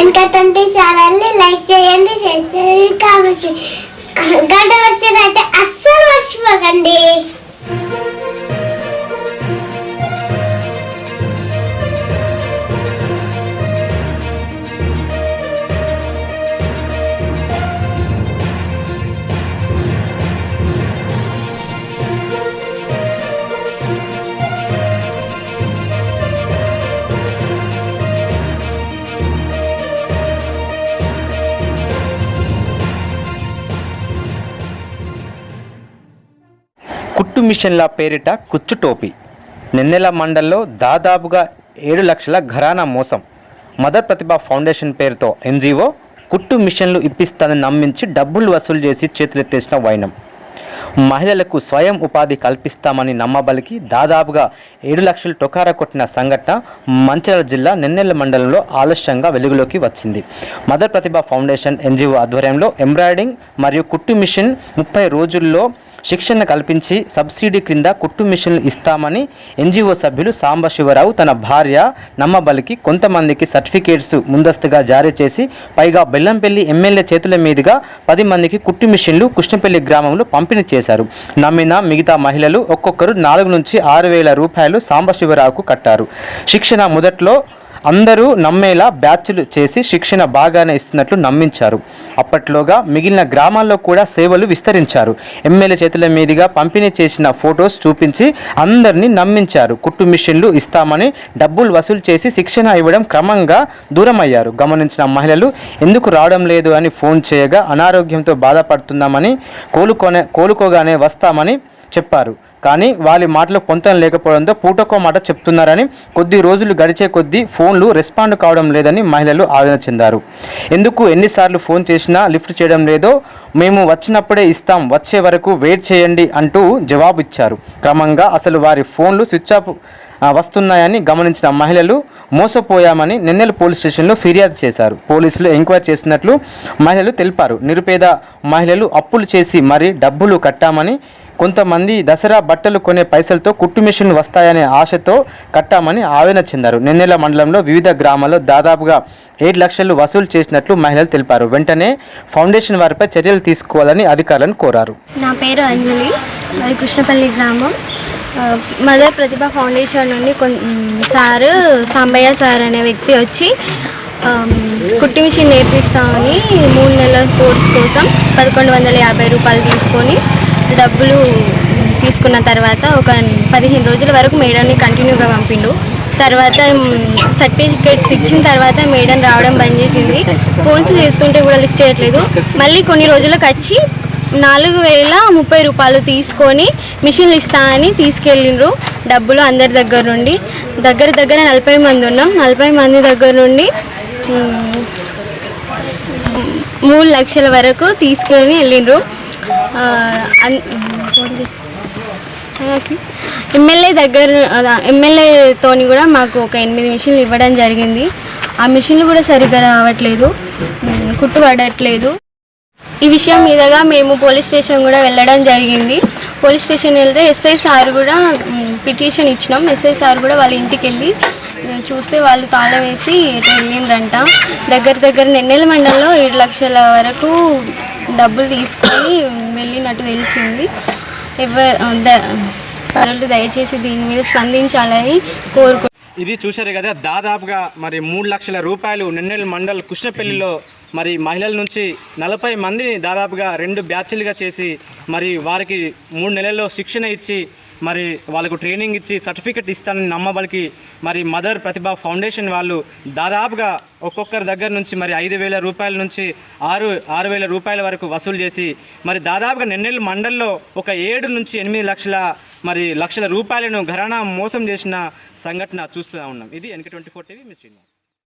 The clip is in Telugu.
వెనకతంటే ఛానల్ని లైక్ చేయండి షేర్ చేయండి కామెంట్ గంట వచ్చినట్టే అస్సలు మర్చిపోకండి. కుట్టు మిషన్ల పేరిట కుచ్చు టోపీ. నిన్నెల మండల్లో దాదాపుగా ఏడు లక్షల ఘరానా మోసం. మదర్ ప్రతిభ ఫౌండేషన్ పేరుతో ఎన్జిఓ కుట్టు మిషన్లు ఇప్పిస్తానని నమ్మించి డబ్బులు వసూలు చేసి చేతులెత్తేసిన వైనం. మహిళలకు స్వయం ఉపాధి కల్పిస్తామని నమ్మబలికి దాదాపుగా ఏడు లక్షలు టొకార కొట్టిన సంఘటన మంచిర్యాల జిల్లా నెన్నెల్ల మండలంలో ఆలస్యంగా వెలుగులోకి వచ్చింది. మదర్ ప్రతిభ ఫౌండేషన్ ఎన్జిఓ ఆధ్వర్యంలో ఎంబ్రాయిడింగ్ మరియు కుట్టు మిషన్ ముప్పై రోజుల్లో శిక్షణ కల్పించి సబ్సిడీ క్రింద కుట్టు మిషన్లు ఇస్తామని ఎన్జిఓ సభ్యులు సాంబశివరావు తన భార్య నమ్మబలికి కొంతమందికి సర్టిఫికేట్స్ ముందస్తుగా జారీ చేసి పైగా బెల్లంపల్లి ఎమ్మెల్యే చేతుల మీదుగా పది మందికి కుట్టు మిషన్లు కృష్ణపల్లి గ్రామంలో పంపిణీ చేశారు. నమ్మిన మిగతా మహిళలు ఒక్కొక్కరు నాలుగు నుంచి ఆరు వేల రూపాయలు సాంబశివరావుకు కట్టారు. శిక్షణ మొదట్లో అందరూ నమ్మేలా బ్యాచ్లు చేసి శిక్షణ బాగానే ఇస్తున్నట్లు నమ్మించారు. అప్పట్లోగా మిగిలిన గ్రామాల్లో కూడా సేవలు విస్తరించారు. ఎమ్మెల్యే చేతుల మీదుగా పంపిణీ చేసిన ఫొటోస్ చూపించి అందరినీ నమ్మించారు. కుట్టు మిషన్లు ఇస్తామని డబ్బులు వసూలు చేసి శిక్షణ ఇవ్వడం క్రమంగా దూరమయ్యారు. గమనించిన మహిళలు ఎందుకు రావడం లేదు అని ఫోన్ చేయగా అనారోగ్యంతో బాధపడుతున్నామని కోలుకోనే కోలుకోగానే వస్తామని చెప్పారు. కానీ వాళ్ళ మాటలు పొంతం లేకపోవడంతో పూటకో మాట చెప్తున్నారని కొద్ది రోజులు గడిచే కొద్దీ ఫోన్లు రెస్పాండ్ కావడం లేదని మహిళలు ఆవేదన చెందారు. ఎందుకు ఎన్నిసార్లు ఫోన్ చేసినా లిఫ్ట్ చేయడం లేదో మేము వచ్చినప్పుడే ఇస్తాం వచ్చే వరకు వెయిట్ చేయండి అంటూ జవాబు ఇచ్చారు. క్రమంగా అసలు వారి ఫోన్లు స్విచ్ ఆఫ్ వస్తున్నాయని గమనించిన మహిళలు మోసపోయామని నిన్నెల పోలీస్ స్టేషన్లో ఫిర్యాదు చేశారు. పోలీసులు ఎంక్వైరీ చేసినట్లు మహిళలు తెలిపారు. నిరుపేద మహిళలు అప్పులు చేసి మరి డబ్బులు కట్టామని కొంతమంది దసరా బట్టలు కొనే పైసలతో కుట్టు మిషన్లు వస్తాయనే ఆశతో కట్టామని ఆవేదన చెందారు. నెన్నెల మండలంలో వివిధ గ్రామాల్లో దాదాపుగా ఏడు లక్షలు వసూలు చేసినట్లు మహిళలు తెలిపారు. వెంటనే ఫౌండేషన్ వారిపై చర్యలు తీసుకోవాలని అధికారులను కోరారు. నా పేరు అంజలి. అది కృష్ణపల్లి గ్రామం. మదర్ ప్రతిభ ఫౌండేషన్ నుండి సారు సాంబయ్య సార్ అనే వ్యక్తి వచ్చి కుట్టి కుట్టు మిషన్ నేర్పిస్తామని మూడు నెలల కోర్స్ కోసం పదకొండు వందల యాభై రూపాయలు తీసుకొని డబ్బులు తీసుకున్న తర్వాత ఒక పదిహేను రోజుల వరకు మేడంని కంటిన్యూగా పంపిండు. తర్వాత సర్టిఫికేట్స్ ఇచ్చిన తర్వాత మేడం రావడం బంద్ చేసింది. ఫోన్స్ చేస్తుంటే కూడా లిఫ్ట్ చేయట్లేదు. మళ్ళీ కొన్ని రోజులకు వచ్చి నాలుగు వేల ముప్పై రూపాయలు తీసుకొని మిషన్లు ఇస్తా అని తీసుకెళ్ళిండ్రు. డబ్బులు అందరి దగ్గర నుండి దగ్గర దగ్గర నలభై మంది ఉన్నాం. నలభై మంది దగ్గర నుండి మూడు లక్షల వరకు తీసుకొని వెళ్ళిండ్రు. ఎమ్మెల్యే దగ్గర ఎమ్మెల్యేతోని కూడా మాకు ఒక ఎనిమిది మిషన్లు ఇవ్వడం జరిగింది. ఆ మిషన్లు కూడా సరిగ్గా రావట్లేదు. మ్, కుట్టు పడట్లేదు ఈ విషయం మీదగా మేము పోలీస్ స్టేషన్ కూడా వెళ్ళడం జరిగింది. పోలీస్ స్టేషన్ వెళ్తే ఎస్ఐ సార్ కూడా పిటిషన్ ఇచ్చినాం. ఎస్ఐ సార్ కూడా వాళ్ళ ఇంటికి వెళ్ళి చూస్తే వాళ్ళు తాళం వేసి ఇటు వెళ్ళిండ్రంట. దగ్గర దగ్గర నెన్నెల మండలంలో ఏడు లక్షల వరకు డబ్బులు తీసుకొని వెళ్ళినట్టు తెలిసింది ఎవరు దయచేసి దీని మీద స్పందించాలని కోరుకు ఇది చూశారు కదా దాదాపుగా మరి మూడు లక్షల రూపాయలు నిన్నెల్ మండల్ కృష్ణపల్లిలో మరి మహిళల నుంచి నలభై మందిని దాదాపుగా రెండు బ్యాచ్లుగా చేసి మరి వారికి మూడు నెలల్లో శిక్షణ ఇచ్చి మరి వాళ్ళకు ట్రైనింగ్ ఇచ్చి సర్టిఫికెట్ ఇస్తానని నమ్మబలికి మరి మదర్ ప్రతిభ ఫౌండేషన్ వాళ్ళు దాదాపుగా ఒక్కొక్కరి దగ్గర నుంచి మరి ఐదు వేల రూపాయల నుంచి ఆరు ఆరు వేల రూపాయల వరకు వసూలు చేసి మరి దాదాపుగా నెన్నెల మండల్లో ఒక ఏడు నుంచి ఎనిమిది లక్షల మరి లక్షల రూపాయలను ఘరానా మోసం చేసిన సంఘటన చూస్తూ ఉన్నాం. ఇది ఎన్కే ట్వంటీ ఫోర్ టీవీ మీ శ్రీనివాస్.